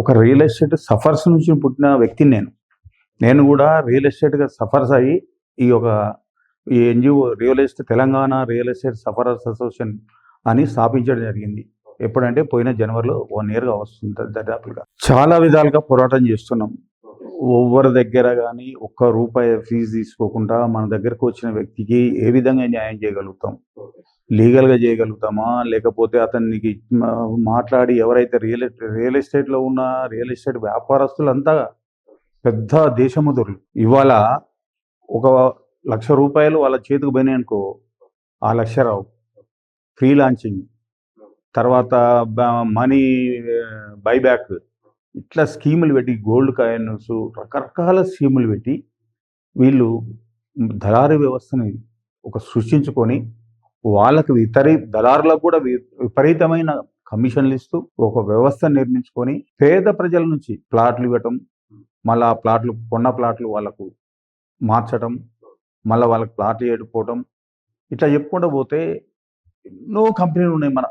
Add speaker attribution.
Speaker 1: ఒక real estate suffers నుంచి పుట్టిన వ్యక్తిని నేను. నేను కూడా రియల్ ఎస్టేట్గా సఫర్స్ అయ్యి ఈ యొక్క ఈ NGO real estate Telangana real estate sufferers association అని స్థాపించడం జరిగింది. ఎప్పుడంటే పోయిన జనవరిలో వన్ ఇయర్గా వస్తుంది దాదాపుగా చాలా విధాలుగా పోరాటం చేస్తున్నాం. ఎవరి దగ్గర కానీ ఒక్క రూపాయి ఫీజు తీసుకోకుండా మన దగ్గరకు వచ్చిన వ్యక్తికి ఏ విధంగా న్యాయం చేయగలుగుతాం? లీగల్గా చేయగలుగుతామా? లేకపోతే అతనికి మాట్లాడి ఎవరైతే రియల్ రియల్ ఎస్టేట్లో ఉన్న రియల్ ఎస్టేట్ వ్యాపారస్తులంతా పెద్ద దేశముదురులు. ఇవాళ ఒక లక్ష రూపాయలు వాళ్ళ చేతికి పోయినాయి అనుకో ఆ లక్ష రావు. ఫ్రీ లాంచింగ్ తర్వాత మనీ బైబ్యాక్ ఇట్లా స్కీములు పెట్టి గోల్డ్ కాయిన్స్ రకరకాల స్కీములు పెట్టి వీళ్ళు దళారు వ్యవస్థని ఒక సృష్టించుకొని వాళ్ళకు ఇతరి దళారులకు కూడా విపరీతమైన కమిషన్లు ఇస్తూ ఒక వ్యవస్థ నిర్మించుకొని పేద ప్రజల నుంచి ప్లాట్లు ఇవ్వటం మళ్ళీ ఆ ప్లాట్లు కొన్న ప్లాట్లు వాళ్ళకు మార్చటం మళ్ళీ వాళ్ళకి ప్లాట్లు ఏడుకోవటం ఇట్లా చెప్పుకుంటూ పోతే ఎన్నో కంపెనీలు ఉన్నాయి మన